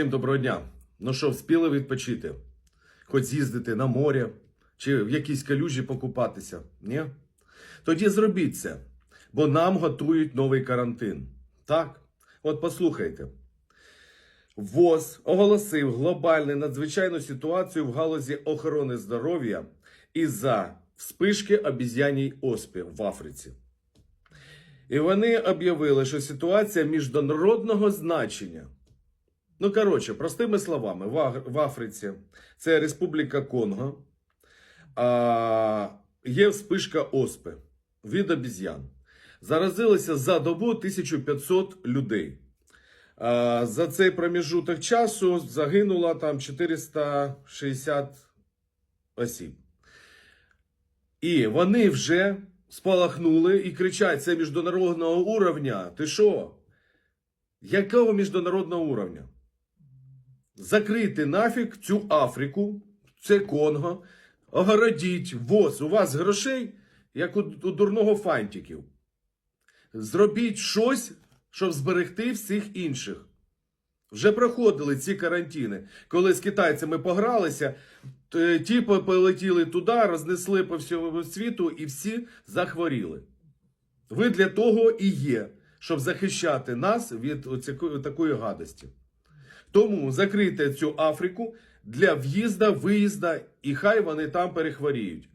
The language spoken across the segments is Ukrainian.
Всім доброго дня. Ну що, вспіли відпочити? Хоч з'їздити на море чи в якісь калюжі покупатися? Ні? Тоді зробіть це, бо нам готують новий карантин. Так? От послухайте. ВОЗ оголосив глобальну надзвичайну ситуацію в галузі охорони здоров'я із-за вспишки обіз'яній оспі в Африці. І вони об'явили, що ситуація міжнародного значення. Ну, коротше, простими словами, в, Африці це Республіка Конго. А, є вспишка оспи від обіз'ян. Заразилося за добу 1500 людей. А, за цей проміжуток часу загинуло там 460 осіб. І вони вже спалахнули і кричать: це міжнародного уровня. Ти що? Якого міжнародного уровня? Закрити нафіг цю Африку, це Конго, огородіть ВОЗ. У вас грошей, як у, у дурного фантиків. Зробіть щось, щоб зберегти всіх інших. Вже проходили ці карантини, коли з китайцями погралися, ті полетіли туди, рознесли по всьому світу і всі захворіли. Ви для того і є, щоб захищати нас від такої гадості. Тому закрийте цю Африку для в'їзда, виїзда, і хай вони там перехворіють.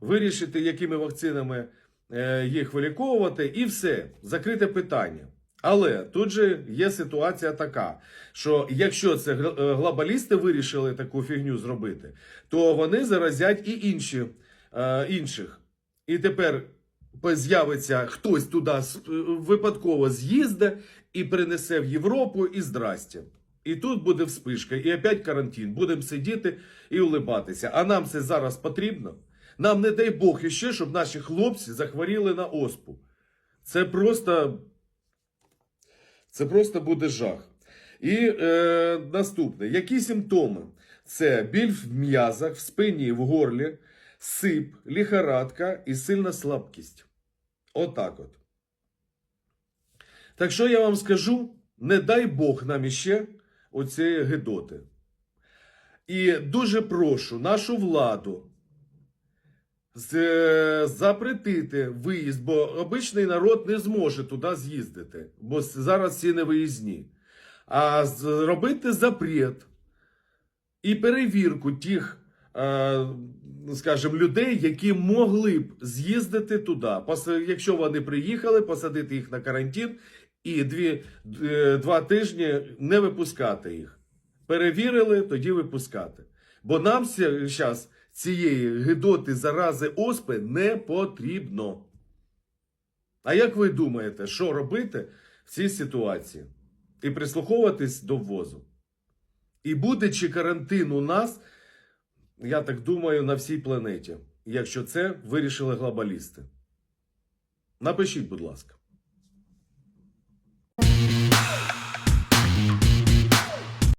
Вирішити, якими вакцинами е, їх виліковувати, і все, закрите питання. Але тут же є ситуація така, що якщо це е, глобалісти вирішили таку фігню зробити, то вони заразять і інші, е, інших. І тепер з'явиться хтось туди випадково з'їзде і принесе в Європу, і здрастя. І тут буде вспишка, і опять карантин. Будемо сидіти і улибатися. А нам це зараз потрібно. Нам не дай Бог іще, щоб наші хлопці захворіли на оспу. Це просто. Це просто буде жах. І е, наступне: які симптоми? Це біль в м'язах, в спині, в горлі, сип, ліхорадка і сильна слабкість. Отак от. Так що я вам скажу, не дай Бог нам іще оцієї гидоти. І дуже прошу нашу владу запретити виїзд, бо обичний народ не зможе туди з'їздити, бо зараз всі не виїзні. А зробити запрет і перевірку тих, е, скажімо, людей, які могли б з'їздити туди. Якщо вони приїхали, посадити їх на карантин і дві, е, два тижні не випускати їх. Перевірили, тоді випускати. Бо нам зараз цієї гидоти зарази оспи не потрібно. А як ви думаєте, що робити в цій ситуації? І прислуховуватись до ввозу? І буде чи карантин у нас, я так думаю, на всій планеті, якщо це вирішили глобалісти. Напишіть, будь ласка.